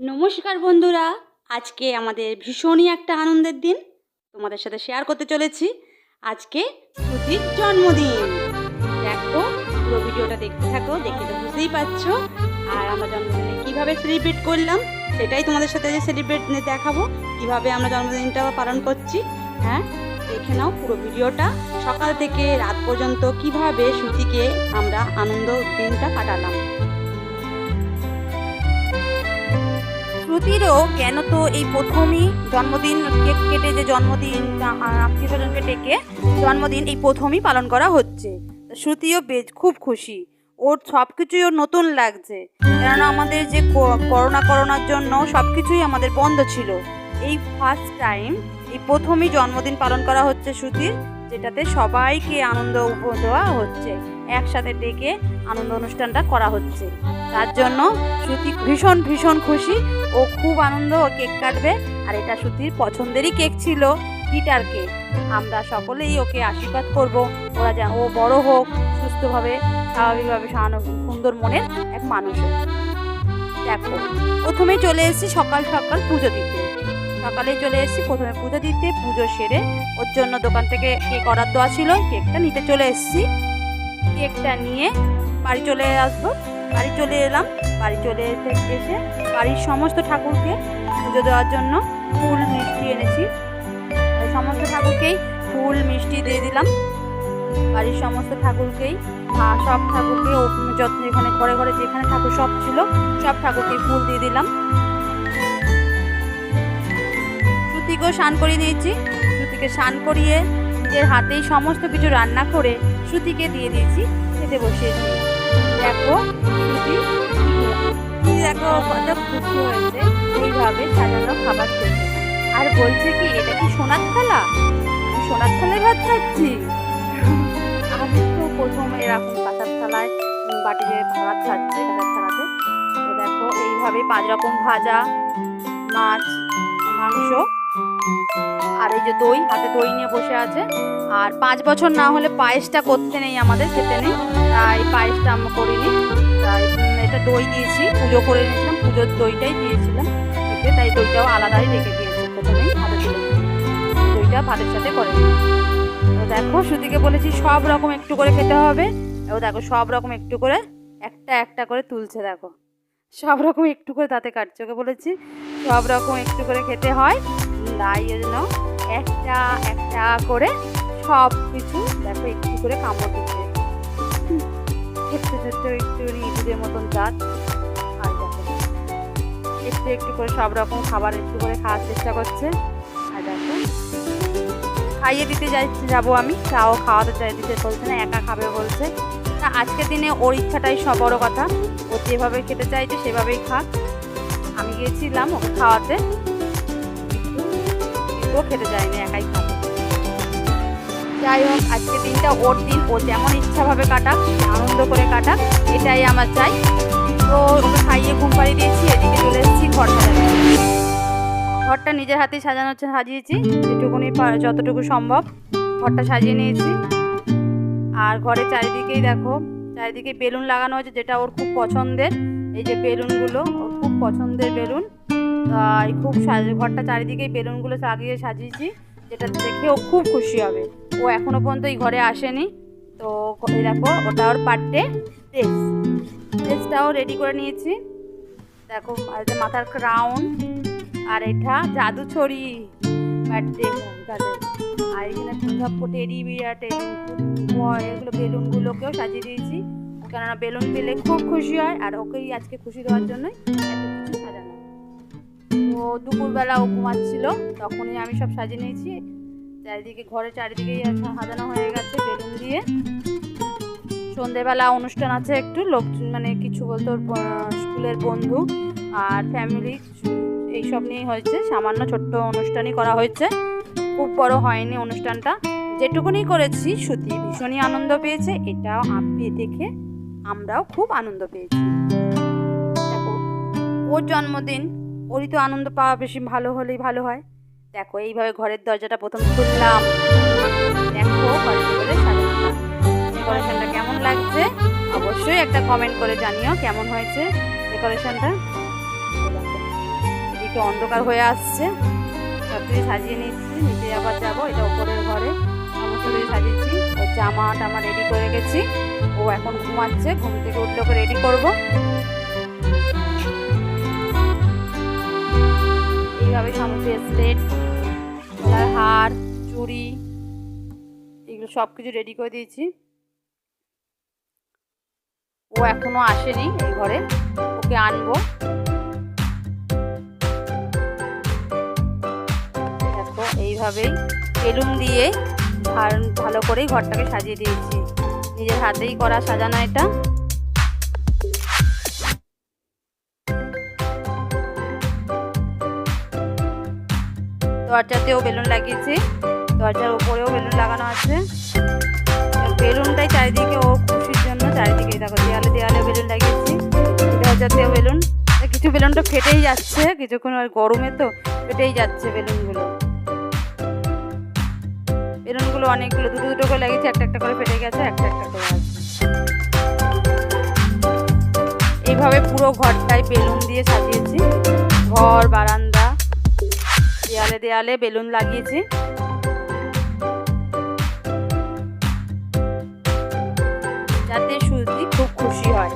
নমস্কার বন্ধুরা, আজকে আমাদের ভীষণই একটা আনন্দের দিন, তোমাদের সাথে শেয়ার করতে চলেছি। আজকে শ্রুতির জন্মদিন। দেখো, পুরো ভিডিওটা দেখতে থাকো, দেখে তো বুঝতেই পারছ। আর আমরা জন্মদিনে কীভাবে সেলিব্রেট করলাম, সেটাই তোমাদের সাথে যে সেলিব্রেট দেখাবো। কীভাবে আমরা জন্মদিনটা পালন করছি হ্যাঁ? দেখে নাও পুরো ভিডিওটা। সকাল থেকে রাত পর্যন্ত কীভাবে শ্রুতিকে আমরা আনন্দ দিনটা কাটালাম। শ্রুতিরও কেন তো এই প্রথমই জন্মদিন কেক কেটে যে জন্মদিন আত্মীয় স্বজনকে ডেকে জন্মদিন এই প্রথমই পালন করা হচ্ছে। শ্রুতিও বেশ খুব খুশি। ওর সব কিছুই ওর নতুন লাগছে। কেননা আমাদের যে করোনা করোনার জন্য সব কিছুই আমাদের বন্ধ ছিল। এই ফার্স্ট টাইম এই প্রথমই জন্মদিন পালন করা হচ্ছে শ্রুতির। যেটাতে সবাইকে আনন্দ দেওয়া হচ্ছে, একসাথে ডেকে আনন্দ অনুষ্ঠানটা করা হচ্ছে। তার জন্য শ্রুতি ভীষণ ভীষণ খুশি ও খুব আনন্দ ও কেক কাটবে। আর এটা শ্রুতির পছন্দেরই কেক ছিল গিটার কেক। আমরা সকলেই ওকে আশীর্বাদ করব। ওরা যেন ও বড় হোক, সুস্থভাবে, স্বাভাবিকভাবে সানো- সুন্দর মনের এক মানুষ। দেখো প্রথমেই চলে এসেছি সকাল সকাল পুজো দিতে। সকালে চলে এসেছি প্রথমে পুজো দিতে, পুজো সেরে ওর জন্য দোকান থেকে কেক অর্ডার দেওয়া ছিল, কেকটা নিতে চলে এসেছি। কেকটা নিয়ে বাড়ি চলে আসব। বাড়ি চলে এলাম। বাড়ি চলে এসে এসে বাড়ির সমস্ত ঠাকুরকে পুজো দেওয়ার জন্য ফুল, মিষ্টি এনেছি। সমস্ত ঠাকুরকেই ফুল, মিষ্টি দিয়ে দিলাম। বাড়ির সমস্ত ঠাকুরকেই সব ঠাকুরকে যত্ন এখানে ঘরে ঘরে যেখানে ঠাকুর সব ছিল, সব ঠাকুরকে ফুল দিয়ে দিলাম। শ্রুতিকেও স্নান করিয়ে দিয়েছি। শ্রুতিকে স্নান করিয়ে নিজের হাতেই সমস্ত কিছু রান্না করে শ্রুতিকে দিয়ে দিয়েছি, খেতে বসিয়েছি। দেখো দেখো, কত খুশি হয়েছে। এইভাবে সাজানো খাবার খেতে আর বলছে কি, এটা কি সোনার থালা? সোনার থালায় ভাত খাচ্ছি। আমি তো প্রথমে এরকম কাঁচার থালায় বাটিতে ভাত খাচ্ছি তো দেখো, এইভাবে পাঁচ রকম ভাজা, মাছ, মাংস আর এই যে দই, হাতে দই নিয়ে বসে আছে। আর পাঁচ বছর না হলে পায়েসটা করতে নেই আমাদের, খেতে নেই। তাই পায়েসটা আমরা করিনি। তাই এটা দই দিয়েছি, পুজো করে নিয়েছিলাম পুজোর দইটাই দিয়েছিলাম এতে। তাই দইটাও আলাদাই রেখে দিয়েছি প্রথমেই দইটা ভাতের সাথে করে তো দেখো সুদিকে বলেছি সব রকম একটু করে খেতে হবে। ও দেখো, সব রকম একটু করে একটা একটা করে তুলছে, দেখো। সব রকম একটু করে তাতে কাটছে ওকে বলেছি। সব রকম একটু করে খেতে হয়। তাই জন্য একটা একটা করে সব কিছু দেখো একটু করে কামড় দিচ্ছে। ছোট্ট ছোট্ট একটু ইঁদুরের মতন দাঁত আর দেখো, একটু একটু করে সব রকম খাবার একটু করে খাওয়ার চেষ্টা করছে। আর দেখো, খাইয়ে দিতে যাই যাব আমি। তাও খাওয়াতে চাই দিতে বলছে না, একা খাবে বলছে। তা আজকের দিনে ওর ইচ্ছাটাই সব বড় কথা। ও যেভাবে খেতে চাইছে সেভাবেই খাক। আমি গিয়েছিলাম ওকে খাওয়াতে। ও খেতে চায়নি একাই খাবে। যাই হোক আজকে দিনটা ওর দিন, ও যেমন ইচ্ছাভাবে কাটাক, আনন্দ করে কাটাক, এটাই আমার চাই। তো খাইয়ে ঘুম পাড়িয়ে দিয়েছি, এদিকে চলে এসেছি ঘর সাজাতে। ঘরটা নিজের হাতে সাজানো সাজিয়েছি, যেটুকুনি যতটুকু সম্ভব ঘরটা সাজিয়ে নিয়েছি। আর ঘরের চারিদিকেই দেখো, চারিদিকে বেলুন লাগানো হয়েছে, যেটা ওর খুব পছন্দের। এই যে বেলুনগুলো, ওর খুব পছন্দের বেলুন। তাই খুব ঘরটা চারিদিকেই বেলুনগুলো লাগিয়ে সাজিয়েছি, যেটা দেখে ও খুব খুশি হবে। ও এখনও পর্যন্ত এই ঘরে আসেনি। তো দেখো, ওটা ওর বার্থডে ড্রেস ড্রেসটাও রেডি করে নিয়েছি। দেখো, আর মাথার ক্রাউন আর এটা জাদু ছড়ি বার্থডে আর এখানে সব টেডি বিয়ার টেডি এগুলো বেলুনগুলোকেও সাজিয়ে দিয়েছি। কেননা বেলুন পেলে খুব খুশি হয়, আর ওকেই আজকে খুশি দেওয়ার জন্যই কিছু সাজানো। দুপুরবেলা ও ঘুমাচ্ছিল, তখনই আমি সব সাজিয়ে নিয়েছি। চারিদিকে ঘরে চারিদিকেই সাজানো হয়ে গেছে বেলুন দিয়ে। সন্ধেবেলা অনুষ্ঠান আছে একটু, লোক মানে কিছু বলতে স্কুলের বন্ধু আর ফ্যামিলি, এইসব নিয়েই হয়েছে। সামান্য ছোট্ট অনুষ্ঠানই করা হয়েছে। খুব বড় হয়নি অনুষ্ঠানটা। যেটুকুনি করেছি শ্রুতি ভীষণই আনন্দ পেয়েছে। এটাও আপনি দেখে আমরাও খুব আনন্দ পেয়েছি। দেখো, ওর জন্মদিন, ওরই তো আনন্দ পাওয়া বেশি ভালো হলেই ভালো হয়। দেখো, এইভাবে ঘরের দরজাটা প্রথম খুললাম। দেখো ডেকোরেশনটা কেমন লাগছে? অবশ্যই একটা কমেন্ট করে জানিও কেমন হয়েছে ডেকোরেশনটা এদিকে অন্ধকার হয়ে আসছে। সব কিছু সাজিয়ে নিচ্ছি নিচে আবার যাব, এটা উপরের ঘরে। সমস্ত সাজিয়েছি ওর জামা টামা রেডি করে গেছি ও এখন ঘুমাচ্ছে, ঘুম থেকে উঠলে ওকে রেডি করব। এইভাবে সমস্ত স্লেট গলার হার, চুড়ি, এগুলো সব কিছু রেডি করে দিয়েছি। ও এখনও আসেনি এই ঘরে, ওকে আনব। এইভাবেই বেলুন দিয়ে ভালো করেই ঘরটাকে সাজিয়ে দিয়েছি। নিজের হাতেই করা সাজানো এটা। দরজাতেও বেলুন লাগিয়েছি। দরজার উপরেও বেলুন লাগানো আছে। বেলুনটাই চারিদিকে, ও খুশির জন্য চারিদিকে, দেখো দেয়ালে দেয়ালে বেলুন লাগিয়েছি। দরজাতেও বেলুন। কিছু বেলুনটা ফেটেই যাচ্ছে, কিছুক্ষণ আর গরমে তো ফেটেই যাচ্ছে বেলুনগুলো। বেলুনগুলো অনেকগুলো, দুটো দুটো করে লাগিয়েছি, একটা একটা করে ফেটে গেছে, একটা একটা করে আছে এইভাবে পুরো ঘরটায় বেলুন দিয়ে সাজিয়েছি। ঘর, বারান্দা, দেয়ালে দেয়ালে বেলুন লাগিয়েছি। যাতে সুজি খুব খুশি হয়।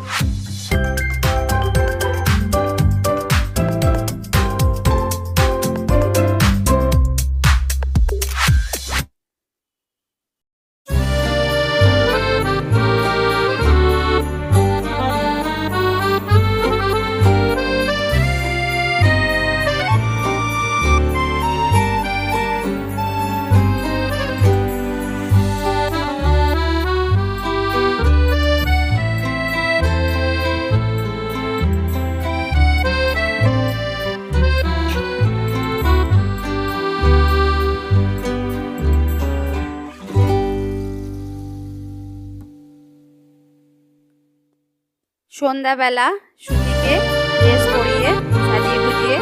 সন্ধ্যাবেলা সুতিকে ড্রেস পরিয়ে সাজিয়ে গুজিয়ে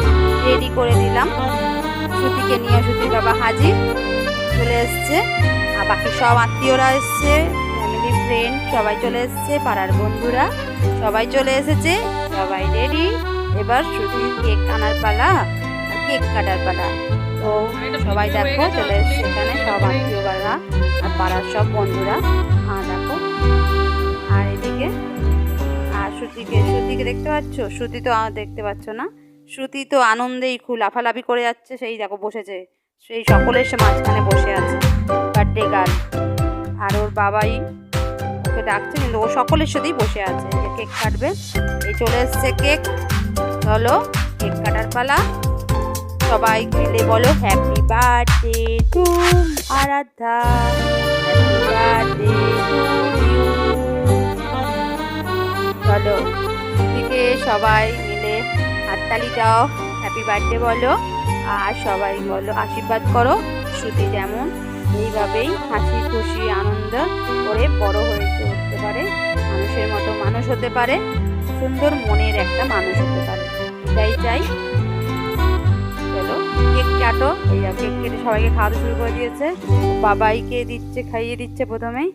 রেডি করে দিলাম। সুতিকে নিয়ে সুতির বাবা হাজির। চলে এসছে। আর বাকি সব আত্মীয়রা এসছে ফ্যামিলি ফ্রেন্ড সবাই চলে এসছে, পাড়ার বন্ধুরা সবাই চলে এসেছে, সবাই রেডি এবার সুতির কেক আনার পালা কেক কাটার পালা। তো সবাই দেখো, চলে এসছে এখানে সব আত্মীয়রা আর পাড়ার সব বন্ধুরা। আর আর শ্রুতিকে দেখতে পাচ্ছ? শ্রুতি তো দেখতে পাচ্ছ না। শ্রুতি তো আনন্দেই খুব লাফালাফি করে যাচ্ছে, সেই দেখো বসেছে। সেই সকলের সে মাঝখানে বসে আছে। বার্থডে গার্ল আর ওর বাবাই ওকে ডাকছে, কিন্তু ও সকলের সাথেই বসে আছে। যে কেক কাটবে। এই চলে এসছে কেক। চলো, কেক কাটার পালা। সবাই মিলে বলো happy birthday to Aradhya happy birthday to সবাই মিলে হাততালি দাও। হ্যাপি বার্থডে বলো। আর সবাই বলো, আশীর্বাদ করো। শ্রুতি যেমন, এইভাবেই হাসি, খুশি, আনন্দ করে বড় হয়ে উঠতে পারে। মানুষের মতো মানুষ হতে পারে। সুন্দর মনের একটা মানুষ হতে পারে। এটাই চাই। কেক কাটো। এই কেক কেটে সবাইকে খাওয়াতে শুরু করে দিয়েছে। বাবাইকে দিচ্ছে, খাইয়ে দিচ্ছে প্রথমেই।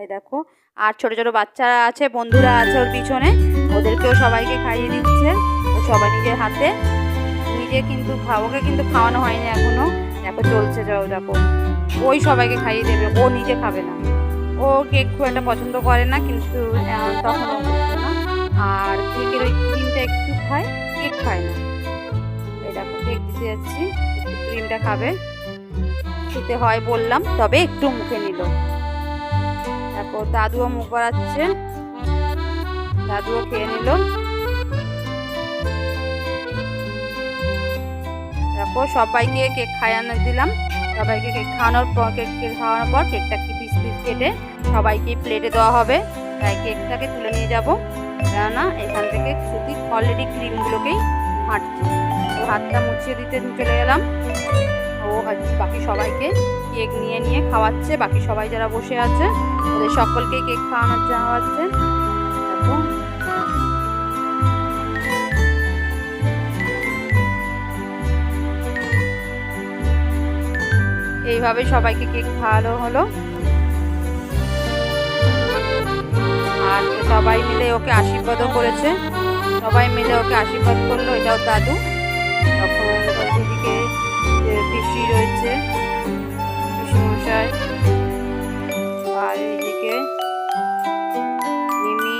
এই দেখো আর ছোট ছোট বাচ্চারা আছে, বন্ধুরা আছে ওর পিছনে, ওদেরকেও সবাইকে খাইয়ে দিচ্ছে। ও সবাই নিজের হাতে, নিজে কিন্তু খা- ওকে কিন্তু খাওয়ানো হয়নি এখনও। দেখো চলছে, যাও, দেখো। ওই সবাইকে খাইয়ে দেবে, ও নিজে খাবে না। ও কেক খুব একটা পছন্দ করে না, কিন্তু তখন আর কেকের ওই ক্রিমটা একটু খায়, কেক খায় না। এই দেখো, কেক দিতে যাচ্ছি ক্রিমটা খাবে। খেতে হয় বললাম, তবে একটু মুখে নিল। দেখো, দাদুও মুখ বাড়াচ্ছে। দাদুও খেয়ে নিল। দেখো, সবাইকে কেক খাওয়ানো দিলাম। সবাইকে কেক খাওয়ানোর পর, কেক খাওয়ানোর পর কেকটা কি পিস পিস কেটে সবাইকে প্লেটে দেওয়া হবে। তাই কেকটাকে তুলে নিয়ে যাব। কেননা, এখান থেকে শুধু অলরেডি ক্রিমগুলোকেই হাঁটছে। হাতটা মুছিয়ে দিতে চলে গেলাম। ও বাকি সবাইকে কেক নিয়ে নিয়ে খাওয়াচ্ছে, বাকি সবাই যারা বসে আছে, ওদের সকলকে কেক খাওয়ানোর যাওয়া হচ্ছে। এইভাবে সবাইকে কেক খাওয়ানো হলো। আর সবাই মিলে ওকে আশীর্বাদও করেছে। সবাই মিলে ওকে আশীর্বাদ করল, এটাও দাদু। তখন দিদিকে পিসি রয়েছে, পিসিমশাই, আর এইদিকে মিমি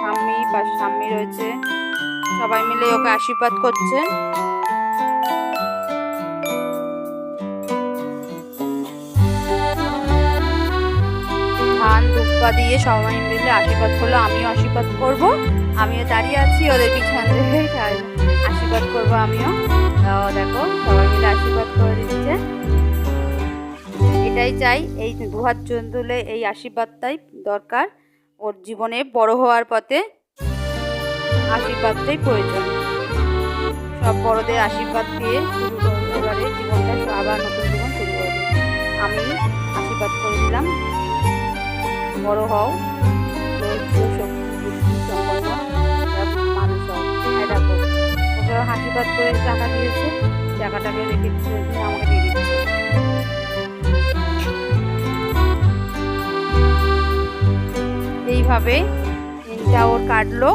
ঠাম্মি বা ঠাম্মি রয়েছে। সবাই মিলে ওকে আশীর্বাদ করছে। ধান দুব্বা দিয়ে সবাই মিলে আশীর্বাদ করল, আমিও আশীর্বাদ করব। আমিও দাঁড়িয়ে আছি, ওদের পিছন আশীর্বাদ করব আমিও। এটাই চাই এই দু হাত জন তুলে এই আশীর্বাদটাই দরকার। ওর জীবনে বড় হওয়ার পথে আশীর্বাদটাই প্রয়োজন। সব বড়দের আশীর্বাদ করব এবারে। জীবনটা আবার নতুন জীবন শুরু করব। আমি আশীর্বাদ করে দিলাম। বড় হও। মানুষ আশীর্বাদ করে টাকা দিয়েছে। টাকাটাকে রেখে আমাকে দিয়ে দিচ্ছে এইভাবে দিনটা ওর কাটলো।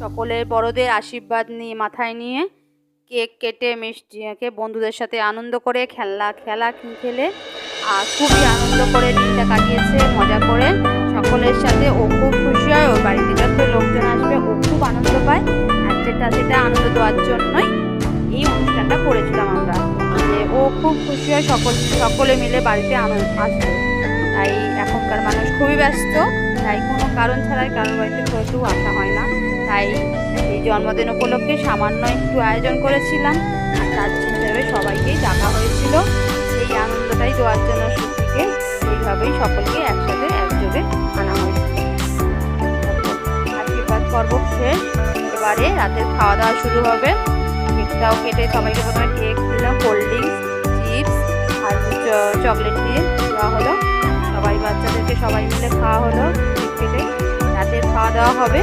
সকলের বড়দের আশীর্বাদ নিয়ে, মাথায় নিয়ে কেক কেটে, মিষ্টি কে বন্ধুদের সাথে আনন্দ করে, খেলা খেলা খেলে আর খুবই আনন্দ করে দিনটা কাটিয়েছে, মজা করে। সকলের সাথে ও খুব খুশি হয়, ওর বাড়িতে যত লোকজন আসবে, ও খুব আনন্দ পায়। আর যেটা, সেটা আনন্দ দেওয়ার জন্যই এই অনুষ্ঠানটা করেছিলাম আমরা। যে ও খুব খুশি হয়, সকল, সকলে মিলে বাড়িতে আনন্দ আসবে তাই এখনকার মানুষ খুবই ব্যস্ত। তাই কোনো কারণ ছাড়াই কারোর বাড়িতে কেউ আসা হয় না, তাই এই জন্মদিন উপলক্ষে সামান্য একটু আয়োজন করেছিলাম। আর তার হিসেবে সবাইকেই ডাকা হয়েছিল, সেই আনন্দটাই দেওয়ার জন্য সুতিকে এইভাবেই সকলকে একসাথে একযোগে আনা হয়েছিল আশীর্বাদ পর্ব শেষ। এবারে রাতের খাওয়া দাওয়া শুরু হবে। কেকটাও কেটে সবাইকে প্রথমে কেক দিলাম কোল্ড ড্রিঙ্কস চিপস আর চকলেট দিয়ে দেওয়া হলো। বাচ্চাদেরকে সবাই মিলে খাওয়া হলো কেটে রাতের খাওয়া দাওয়া হবে।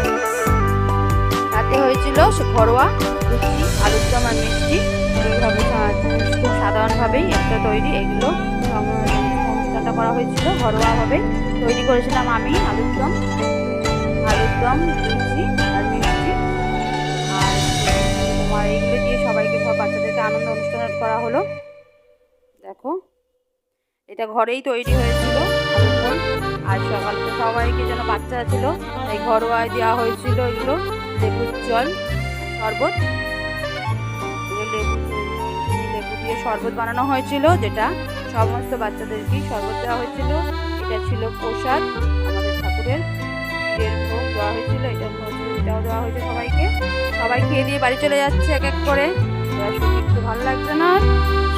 রাতে হয়েছিল ঘরোয়া লুচি, আলুর দম আর মিষ্টি। এইভাবে খুব সাধারণভাবেই একটা তৈরি। এগুলো অনুষ্ঠানটা করা হয়েছিল ঘরোয়াভাবে তৈরি করেছিলাম আমি আলুর দম আলুর দম, লুচি আর মিষ্টি। আর তোমার এইগুলো দিয়ে সবাইকে সব বাচ্চাদেরকে আনন্দ অনুষ্ঠান করা হলো। দেখো, এটা ঘরেই তৈরি দম আর সকাল সবাইকে যেন বাচ্চা ছিল তাই ঘরোয়ায় দেওয়া হয়েছিল এগুলো, লেবুর জল, শরবত। লেবু লেবু দিয়ে শরবত বানানো হয়েছিল, যেটা সমস্ত বাচ্চাদেরকেই শরবত দেওয়া হয়েছিল। এটা ছিল প্রসাদ, আমাদের ঠাকুরের দেওয়া হয়েছিল এটা এটাও দেওয়া হয়েছে সবাইকে। সবাই খেয়ে দিয়ে বাড়ি চলে যাচ্ছে এক এক করে। একটু ভালো লাগছে না,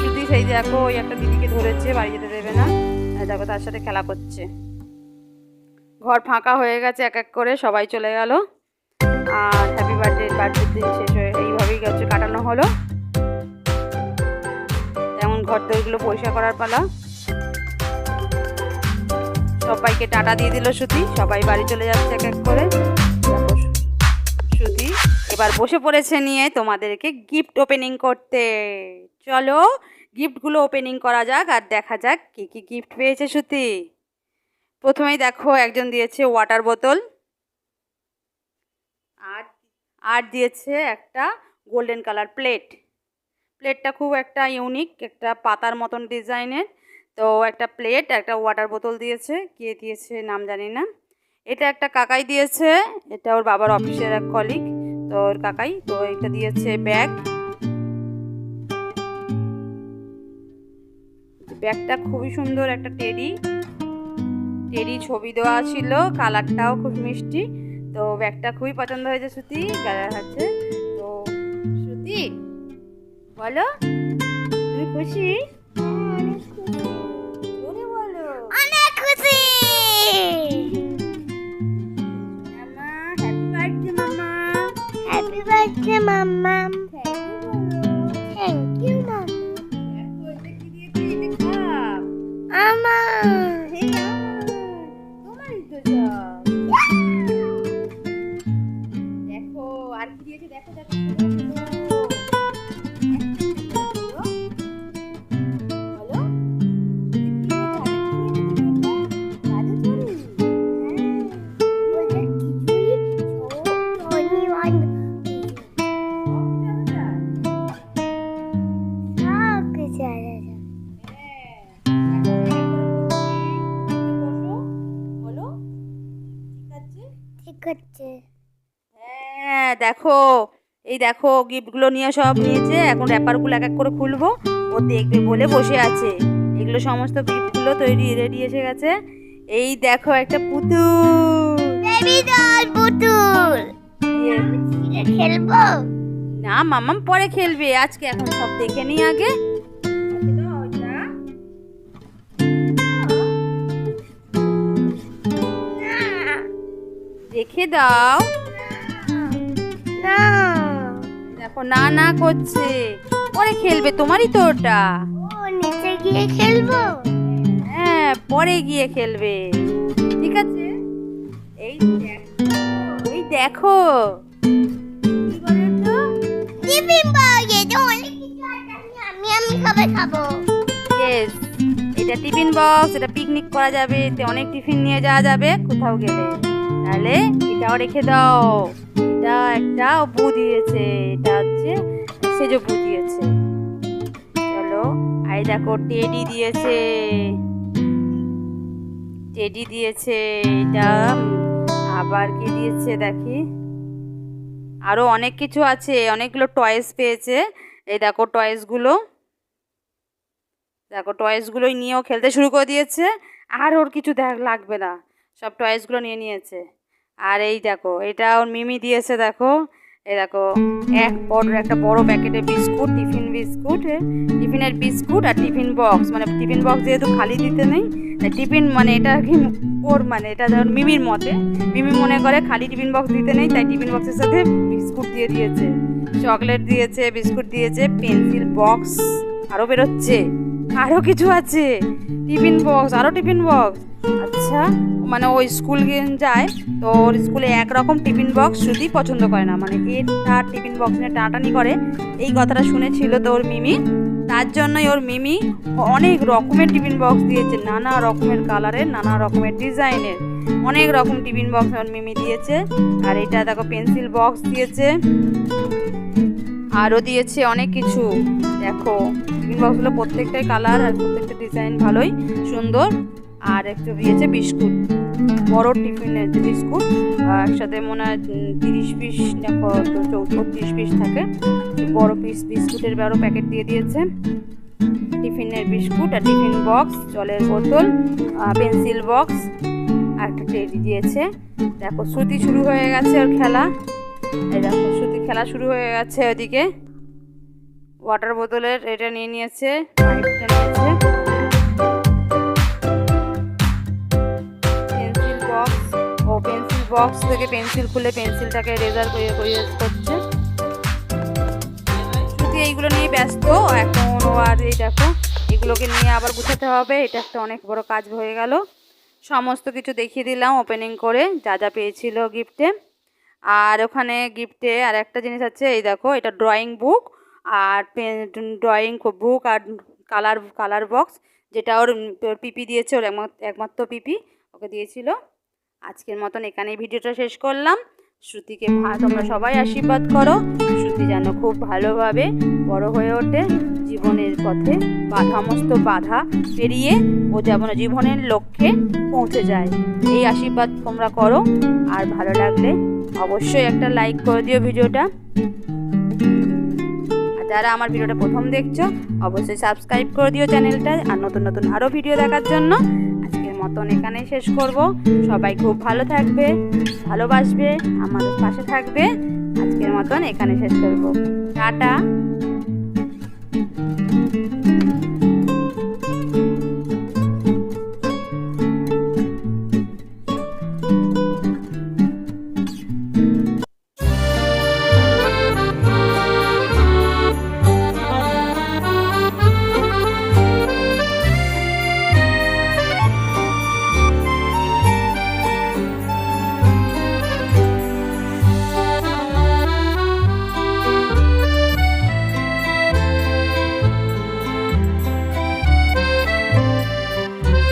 শুধু সেই দেখো, ওই একটা দিদিকে ধরেছে, বাড়ি যেতে দেবে না। দেখো তার সাথে খেলা করছে। ঘর ফাঁকা হয়ে গেছে, এক এক করে সবাই চলে গেল। আর হ্যাপি বার্থডে বার্থডে দিন শেষ হয়ে এইভাবেই হচ্ছে কাটানো হলো। তেমন ঘর দইগুলো পরিষ্কার করার পালা। সবাইকে টাটা দিয়ে দিল শ্রুতি সবাই বাড়ি চলে যাচ্ছে এক এক করে। শ্রুতি এবার বসে পড়েছে নিয়ে তোমাদেরকে গিফট ওপেনিং করতে। চলো গিফটগুলো ওপেনিং করা যাক আর দেখা যাক কি কি গিফট পেয়েছে শ্রুতি প্রথমেই দেখো একজন দিয়েছে ওয়াটার বোতল আর আর দিয়েছে একটা গোল্ডেন কালার প্লেট প্লেটটা খুব একটা ইউনিক একটা পাতার মতন ডিজাইনের। তো একটা প্লেট একটা ওয়াটার বোতল দিয়েছে। কে দিয়েছে নাম জানি না। এটা একটা কাকাই দিয়েছে। এটা ওর বাবার অফিসের এক কলিগ তো ওর কাকাই, তো এটা দিয়েছে ব্যাগ ব্যাগটা খুবই সুন্দর একটা টেডি টেডি ছবি দেওয়া ছিল কালারটাও খুব মিষ্টি। তো ব্যাগটা খুবই পছন্দ হয়েছে শ্রুতি কালার হচ্ছে। তো শ্রুতি বলো তুমি খুশি? জোরে এই দেখো গিফটগুলো নিয়ে সব নিয়েছে। এখন র্যাপারগুলো এক এক করে খুলবো। ও দেখবে বলে বসে আছে। এগুলো সমস্ত গিফটগুলো তৈরি রেডি এসে গেছে। এই দেখো একটা পুতুল। পুতুল। খেলব? না মামাম পরে খেলবে। আজকে এখন সব দেখে নি আগে। রেখে দাও। না। দেখো না না করছে। পরে খেলবে তোমারই তো ওটা। ও নিচে গিয়ে খেলব? হ্যাঁ পরে গিয়ে খেলবে। ঠিক আছে? এই দেখো এই দেখো। এটা টিফিন বক্স এটা পিকনিক করা যাবে এতে অনেক টিফিন নিয়ে যাওয়া যাবে কোথাও গেলে। তাহলে এটাও রেখে দাও। এটা একটা বু দিয়েছে, এটা হচ্ছে সেজো বু দিয়েছে। চলো, আর দেখো, টেডি দিয়েছে। টেডি দিয়েছে, এটা আবার কি দিয়েছে দেখি? আরও অনেক কিছু আছে, অনেকগুলো টয়েস পেয়েছে। এই দেখো টয়েসগুলো দেখো টয়েসগুলোই নিয়েও খেলতে শুরু করে দিয়েছে। আর ওর কিছু দেখ, লাগবে না। সব টয়েসগুলো নিয়ে নিয়েছে। আর এই দেখো, এটা ওর মিমি দিয়েছে, দেখো। এই দেখো, এক বড়, একটা বড় প্যাকেটের বিস্কুট, টিফিন বিস্কুট টিফিনের বিস্কুট আর টিফিন বক্স। মানে টিফিন বক্স যেহেতু খালি দিতে নেই, তাই টিফিন মানে এটা কি ওর মানে এটা ধর মিমির মতে। মিমি মনে করে খালি টিফিন বক্স দিতে নেই, তাই টিফিন বক্সের সাথে বিস্কুট দিয়ে দিয়েছে। চকলেট দিয়েছে, বিস্কুট দিয়েছে, পেন্সিল বক্স আরও বেরোচ্ছে আরও কিছু আছে। টিফিন বক্স আরও টিফিন বক্স। আচ্ছা মানে ও স্কুল যায়, তো ওর স্কুলে একরকম টিফিন বক্স শুধুই পছন্দ করে না মানে তার টিফিন বক্স নিয়ে টানাটানি করে, এই কথাটা শুনেছিল তো ওর মিমি। তার জন্যই ওর মিমি অনেক রকমের টিফিন বক্স দিয়েছে, নানা রকমের কালারের, নানা রকমের ডিজাইনের, অনেক রকম টিফিন বক্স ওর মিমি দিয়েছে। আর এটা দেখো, পেন্সিল বক্স দিয়েছে, আরও দিয়েছে অনেক কিছু। দেখো, টিফিন বক্সগুলো প্রত্যেকটাই কালার আর প্রত্যেকটা ডিজাইন ভালোই, সুন্দর। আর একটু দিয়েছে বিস্কুট, বড় টিফিনের যে বিস্কুট একসাথে মনে হয় তিরিশ পিস চৌত্রিশ পিস থাকে। বড় পিস বিস্কুটের বড় প্যাকেট দিয়ে দিয়েছে। টিফিনের বিস্কুট, আর টিফিন বক্স জলের বোতল পেন্সিল বক্স আর একটা টেডি দিয়েছে। দেখো, শ্রুতি শুরু হয়ে গেছে ওর খেলা। এই দেখো শ্রুতি খেলা শুরু হয়ে গেছে ওদিকে। ওয়াটার বোতলের এটা নিয়ে নিয়েছে নিয়েছে। বক্স থেকে পেন্সিল খুলে পেন্সিলটাকে রেজার করে করে করছে। শ্রুতি এইগুলো নিয়ে ব্যস্ত, এখন আর এই দেখো, এগুলোকে নিয়ে আবার গুছাতে হবে, এটা একটা অনেক বড় কাজ হয়ে গেল। সমস্ত কিছু দেখিয়ে দিলাম ওপেনিং করে, যা যা পেয়েছিল গিফটে আর ওখানে গিফটে আর একটা জিনিস আছে, এই দেখো, এটা ড্রয়িং বুক আর ড্রয়িং বুক আর কালার কালার বক্স যেটা ওর ওর পিপি দিয়েছে, ওর একমাত্র একমাত্র পিপি ওকে দিয়েছিল। আজকের মতন এখানে ভিডিওটা শেষ করলাম। শ্রুতিকে তোমরা সবাই আশীর্বাদ করো। শ্রুতি যেন খুব ভালোভাবে বড় হয়ে ওঠে, জীবনের পথে সমস্ত বাধা পেরিয়ে ও যেমন জীবনের লক্ষ্যে পৌঁছে যায়। এই আশীর্বাদ তোমরা করো। আর ভালো লাগলে অবশ্যই একটা লাইক করে দিও ভিডিওটা। আর যারা আমার ভিডিওটা প্রথম দেখছ, অবশ্যই সাবস্ক্রাইব করে দিও চ্যানেলটা আর নতুন নতুন আরও ভিডিও দেখার জন্য মতন এখানেই শেষ করব। সবাই খুব ভালো থাকবে, ভালোবাসবে, আমাদের পাশে থাকবে। আজকের মতন এখানে শেষ করব। টাটা।